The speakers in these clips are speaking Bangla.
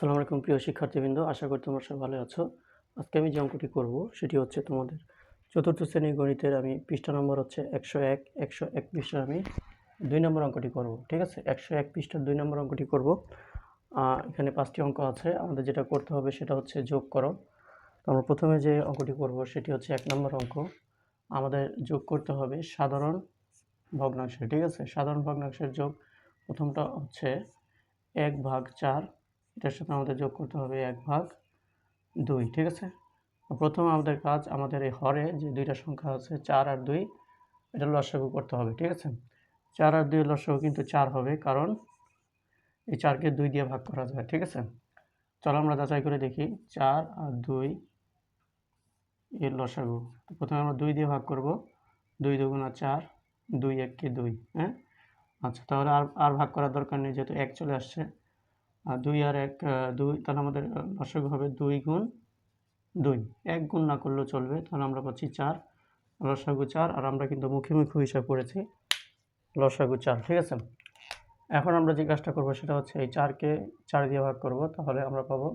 আসসালামু আলাইকুম প্রিয় শিক্ষার্থীবৃন্দ, আশা করি তোমরা সবাই ভালো আছো। আজকে আমি যে অঙ্কটি করব, সেটি হচ্ছে তোমাদের চতুর্থ শ্রেণির গণিতের আমি পৃষ্ঠা নম্বর হচ্ছে একশো এক একশো এক পৃষ্ঠার আমি দুই নম্বর অঙ্কটি করব, ঠিক আছে? একশো এক পৃষ্ঠার দুই নম্বর অঙ্কটি করব। এখানে পাঁচটি অঙ্ক আছে, আমাদের যেটা করতে হবে সেটা হচ্ছে যোগ করো। তো আমরা প্রথমে যে অঙ্কটি করব, সেটি হচ্ছে এক নম্বর অঙ্ক। আমাদের যোগ করতে হবে সাধারণ ভগ্নাংশের, ঠিক আছে? সাধারণ ভগ্নাংশের যোগ প্রথমটা হচ্ছে এক ভাগ চার এটার সাথে আমাদের যোগ করতে হবে এক ভাগ দুই, ঠিক আছে? প্রথম আমাদের কাজ আমাদের এই হরে যে দুইটা সংখ্যা আছে চার আর দুই, এটা লসাগু করতে হবে, ঠিক আছে? চার আর দুই লসাগু কিন্তু চার হবে, কারণ এই চারকে দুই দিয়ে ভাগ করা যায়, ঠিক আছে? চলো আমরা যাচাই করে দেখি, চার আর দুই এর লসাগু। প্রথমে আমরা দুই দিয়ে ভাগ করব, দুই দুগুণা চার, দুই এককে দুই হ্যাঁ? আচ্ছা তাহলে আর আর ভাগ করার দরকার নেই, যেহেতু এক চলে আসছে। দুই আর এক দুই, তাহলে আমাদের লসাগু হবে দুই গুণ দুই। এক গুণ না করলেও চলবে, তাহলে আমরা পাচ্ছি চার। লসাগু চার, আর আমরা কিন্তু মুখে মুখে হিসাব করেছি লসাগু চার, ঠিক আছে? এখন আমরা যে কাজটা করব সেটা হচ্ছে এই চারকে চার দিয়ে ভাগ করব, তাহলে আমরা পাবো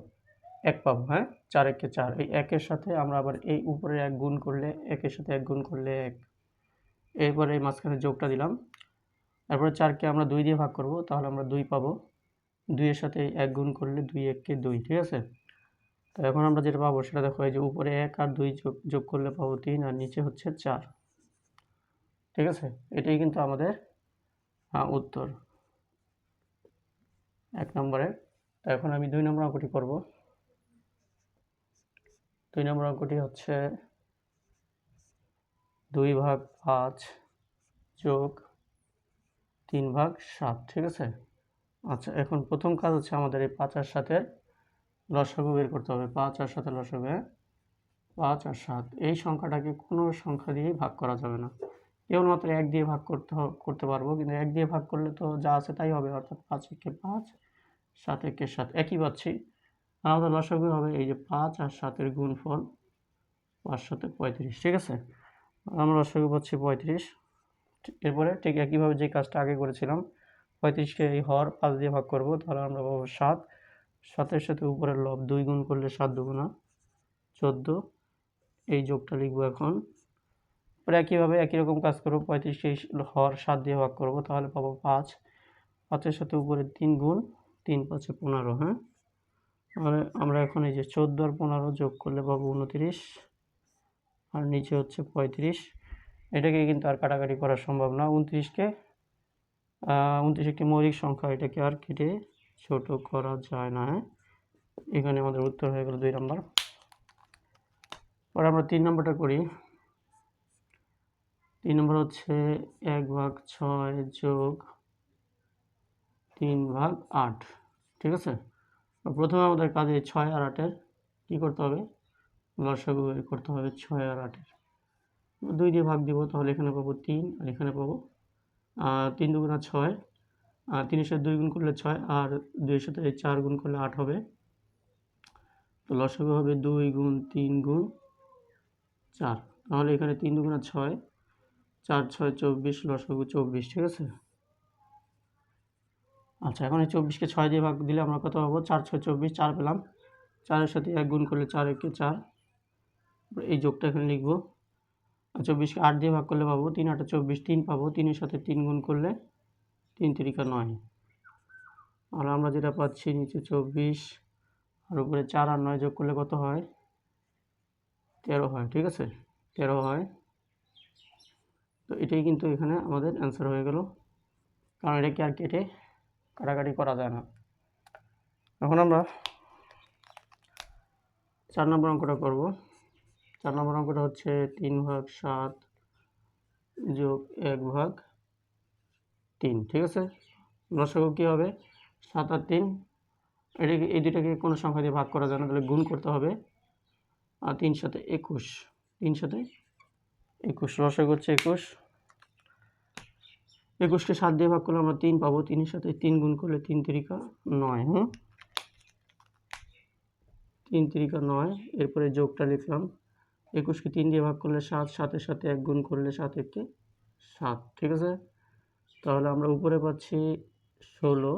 এক পাবো হ্যাঁ? চার একে চার, এই একের সাথে আমরা আবার এই উপরে এক গুণ করলে, একের সাথে এক গুণ করলে এক। এরপরে এই মাঝখানে যোগটা দিলাম। তারপরে চারকে আমরা দুই দিয়ে ভাগ করব, তাহলে আমরা দুই পাবো। দুইয়ের সাথে এক গুণ করলে দুই এককে দুই, ঠিক আছে? তো এখন আমরা যেটা পাবো সেটা দেখো, এই যে উপরে এক আর দুই যোগ যোগ করলে পাবো তিন আর নিচে হচ্ছে চার। ঠিক আছে? এটাই কিন্তু আমাদের উত্তর। এক নম্বরে। তো এখন আমি দুই নম্বর অঙ্কটি করব। দুই নম্বর অঙ্কটি হচ্ছে দুই ভাগ পাঁচ যোগ তিন ভাগ সাত, ঠিক আছে? আচ্ছা এখন প্রথম কাজ হচ্ছে আমাদের এই পাঁচ আর সাথে লসাগু বের করতে হবে। পাঁচ আর সাথে লসাগু হ্যাঁ? পাঁচ আর সাত, এই সংখ্যাটাকে কোনো সংখ্যা দিয়েই ভাগ করা যাবে না। কেবলমাত্র এক দিয়ে ভাগ করতে করতে পারব, কিন্তু এক দিয়ে ভাগ করলে তো যা আছে তাই হবে, অর্থাৎ পাঁচ একে পাঁচ, সাত একে সাত, একই পাচ্ছি। আমাদের লসাগু হবে এই যে পাঁচ আর সাতের গুণফল পাঁচ সাথে পঁয়ত্রিশ, ঠিক আছে? আমরা লসাগু পাচ্ছি পঁয়ত্রিশ। এরপরে ঠিক একইভাবে যে কাজটা আগে করেছিলাম পঁয়ত্রিশকে এই হর পাঁচ দিয়ে ভাগ করব, তাহলে আমরা পাবো সাত। সাতের সাথে উপরের লব দুই গুণ করলে সাত দুগুণা চোদ্দ। এই যোগটা লিখব এখন। পরে একইভাবে একই রকম কাজ করব, পঁয়ত্রিশকে এই হর সাত দিয়ে ভাগ করব, তাহলে পাবো পাঁচ। পাঁচের সাথে উপরে তিন গুণ, তিন পাঁচে পনেরো হ্যাঁ? আর আমরা এখন এই যে চোদ্দ আর পনেরো যোগ করলে পাবো উনতিরিশ, আর নিচে হচ্ছে পঁয়ত্রিশ। এটাকে কিন্তু আর কাটাকাটি করা সম্ভব না, উনত্রিশকে উনত্রিশ একটি মৌলিক সংখ্যা, এটাকে আর কেটে ছোট করা যায় না হ্যাঁ? এখানে আমাদের উত্তর হয়ে গেল দুই নম্বর। পরে আমরা তিন নম্বরটা করি। তিন নম্বর হচ্ছে এক ভাগ ছয় যোগ তিন ভাগ আট, ঠিক আছে? প্রথমে আমাদের কাজে ছয় আর আটের, কী করতে হবে? লসাগু করতে হবে ছয় আর আটের। দুই দিয়ে ভাগ দিব, তাহলে এখানে পাবো তিন, আর এখানে পাবো তিন দুগুণা ছয় তিনের সাথে দুই গুণ করলে ছয়, আর দুইয়ের সাথে চার গুণ করলে আট হবে। তো লসাগু হবে দুই গুণ তিন গুণ চার। তাহলে এখানে তিন দুগুণা ছয়, চার, ছয়, চব্বিশ, লসাগু চব্বিশ, ঠিক আছে? আচ্ছা এখন এই চব্বিশকে ছয় দিয়ে ভাগ দিলে আমরা কত পাবো? চার, ছয়, চব্বিশ, চার পেলাম। চারের সাথে এক গুণ করলে চার, একে চার। এই যোগটা এখানে লিখব। চব্বিশকে আট দিয়ে ভাগ করলে পাবো তিন, আটে চব্বিশ, তিন পাবো, তিনের সাথে তিন গুণ করলে তিন তিরিকা নয়। আর আমরা যেটা পাচ্ছি নিচে চব্বিশ, আর উপরে চার আর নয় যোগ করলে কত হয়? তেরো হয়, ঠিক আছে? তেরো হয়। তো এটাই কিন্তু এখানে আমাদের অ্যান্সার হয়ে গেল। কারণ এটাকে আর কেটে কাটাকাটি করা যায় না। এখন আমরা চার নম্বর অঙ্কটা করব। চার নম্বর অঙ্কটা হচ্ছে তিন ভাগ সাত যোগ এক ভাগ তিন, ঠিক আছে? লসাগু কী হবে? সাত আর তিন। এটাকে, এই দুটাকে কোনো সংখ্যা দিয়ে ভাগ করা যায় না, তাহলে গুণ করতে হবে। আর তিন সাথে একুশ, তিন সাথে একুশ লসাগু হচ্ছে একুশ। একুশকে সাত দিয়ে ভাগ করলে আমরা তিন পাবো, তিনের সাথে তিন গুণ করলে তিন তিরিকা নয়, হুম? তিন তিরিকা নয়, এরপরে যোগটা লিখলাম। একুশকে তিন দিয়ে ভাগ করলে সাত, সাতের সাথে এক গুণ করলে সাত একে সাত, ঠিক আছে? তাহলে আমরা উপরে পাচ্ছি ষোলো,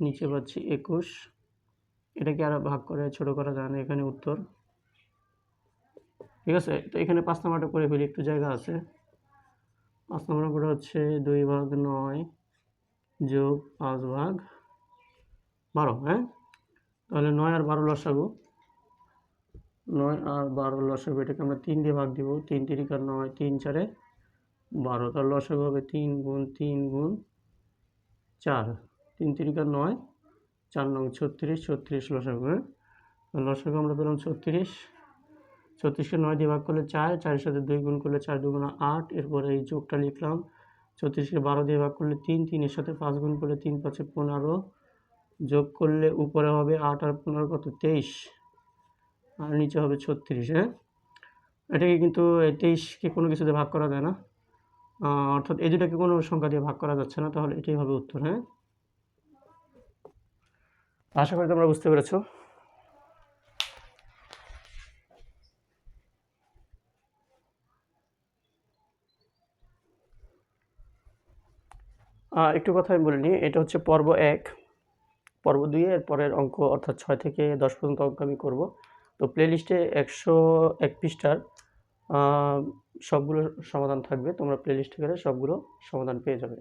নিচে পাচ্ছি একুশ। এটাকে আর ভাগ করে ছোট করা যায় না, এখানে উত্তর। ঠিক আছে? তো এখানে পাঁচ নাম্বারটা করে ফেলি, একটু জায়গা আছে। পাঁচ নম্বর করে হচ্ছে দুই ভাগ নয় যোগ পাঁচ ভাগ বারো হ্যাঁ? তাহলে নয় আর বারো লসাগু। নয় আর বারো লসাগু, এটাকে আমরা তিন দিয়ে ভাগ দিব, তিন তিরিকার নয়, তিন চারে বারো। তার লসাগু হবে তিন গুণ তিন গুণ চার। তিন তিরিকার নয়, চার নং ছত্রিশ ছত্রিশ লসাগু হ্যাঁ? লসাগু আমরা পেলাম ছত্রিশ। ছত্রিশকে নয় দিয়ে ভাগ করলে চার, চারের সাথে দুই গুণ করলে চার দুগুণ আট, এরপরে এই যোগটা লিখলাম। ছত্রিশকে বারো দিয়ে ভাগ করলে তিন, তিনের সাথে পাঁচ গুণ করলে তিন, পাঁচে পনেরো। যোগ করলে উপরে হবে আট আর পনেরো কত? তেইশ। আর নিচে হবে ছত্রিশ হ্যাঁ? এটাকে কিন্তু তেইশকে কোনো কিছুতে ভাগ করা যায় না। অর্থাৎ এই দুটাকে কোনো সংখ্যা দিয়ে ভাগ করা যাচ্ছে না, তাহলে এটাই হবে উত্তর হ্যাঁ? আশা করি তোমরা বুঝতে পেরেছ। একটু কথা আমি বলে নিই, এটা হচ্ছে পর্ব এক। পর্ব দুই এর পরের অঙ্ক অর্থাৎ ছয় থেকে দশ পর্যন্ত অঙ্ক আমি করব। তো প্লেলিস্টে একশো এক পৃষ্ঠার সবগুলো সমাধান থাকবে। তোমরা প্লেলিস্টে গেলে সবগুলো সমাধান পেয়ে যাবে।